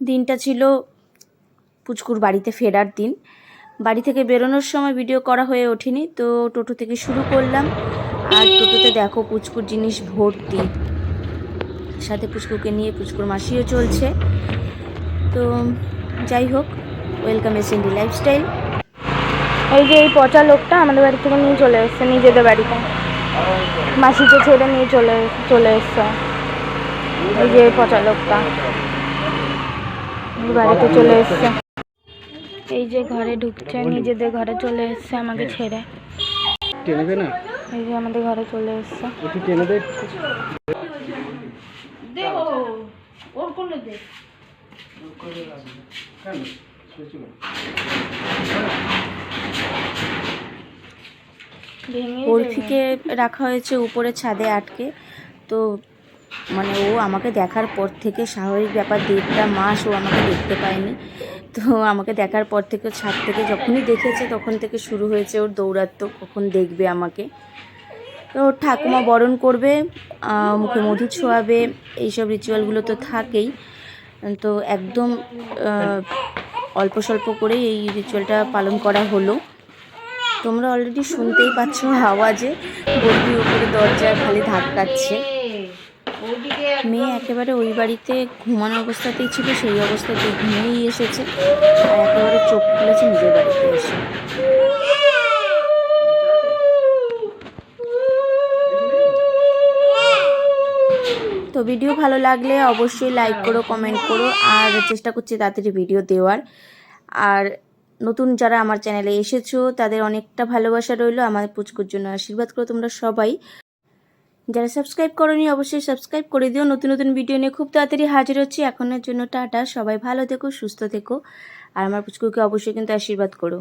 দিনটা ছিল পুচকুর বাড়িতে ফেরার দিন। বাড়ি থেকে বেরোনোর সময় ভিডিও করা হয়ে ওঠেনি, তো টোটো থেকে শুরু করলাম। আর টোটোতে দেখো পুচকুর জিনিস ভর্তি। সাথে পুচকুকে নিয়ে পুচকুর মাসিও চলছে। তো যাই হোক ওয়েলকাম এস ইন্ডি লাইফস্টাইল এই যে এই পচা লোকটা আমাদের বাড়ি থেকে নিয়ে চলে এসছে, নিজেদের বাড়িতে। মাসিকে ছেড়ে নিয়ে চলে চলে এসছে। এই যে পচা লোকটা। বাড়িতে চলে এসছে। এই যে ঘরে ঢুকছে নিজেদের ঘরে চলে এসছে আমাকে ছেড়ে। টেনে দে না? এই যে আমাদের ঘরে চলে এসছে। একটু টেনে দে। রাখা হয়েছে উপরে ছাদে আটকে। তো মানে ও আমাকে দেখার পর থেকে স্বাভাবিক ব্যাপার, দেড়টা মাস ও আমাকে দেখতে পায়নি। তো আমাকে দেখার পর থেকে ছাদ থেকে যখনই দেখেছে তখন থেকে শুরু হয়েছে ওর দৌড়াত্ম কখন দেখবে আমাকে। তো ওর ঠাকুমা বরণ করবে মুখে মধু ছোঁয়াবে, এইসব রিচুয়ালগুলো তো থাকেই। তো একদম অল্প স্বল্প করেই এই রিচুয়ালটা পালন করা হলো। তোমরা অলরেডি শুনতেই পাচ্ছ আওয়াজে বর্গি উপরে দরজায় খালি ধাক্কাচ্ছে। মেয়ে একেবারে ওই বাড়িতে ঘুমানো অবস্থাতেই ছিল, সেই অবস্থাতে ঘুমিয়েই এসেছে। আর একেবারে চোখ খুলেছে নিজের বাড়িতে এসে। তো ভিডিও ভালো লাগলে অবশ্যই লাইক করো কমেন্ট করো, আর চেষ্টা করছি তাড়াতাড়ি ভিডিও দেওয়ার। আর নতুন যারা আমার চ্যানেলে এসেছ, তাদের অনেকটা ভালোবাসা রইল, আমাদের পুচকুর জন্য আশীর্বাদ করো তোমরা সবাই। যারা সাবস্ক্রাইব করনি, অবশ্যই সাবস্ক্রাইব করে দিও। নতুন নতুন ভিডিও নিয়ে খুব তাড়াতাড়ি হাজির হচ্ছি। এখনের জন্য টাটা। সবাই ভালো থেকো, সুস্থ থেকো। আর আমার পুচকুকে অবশ্যই কিন্তু আশীর্বাদ করো।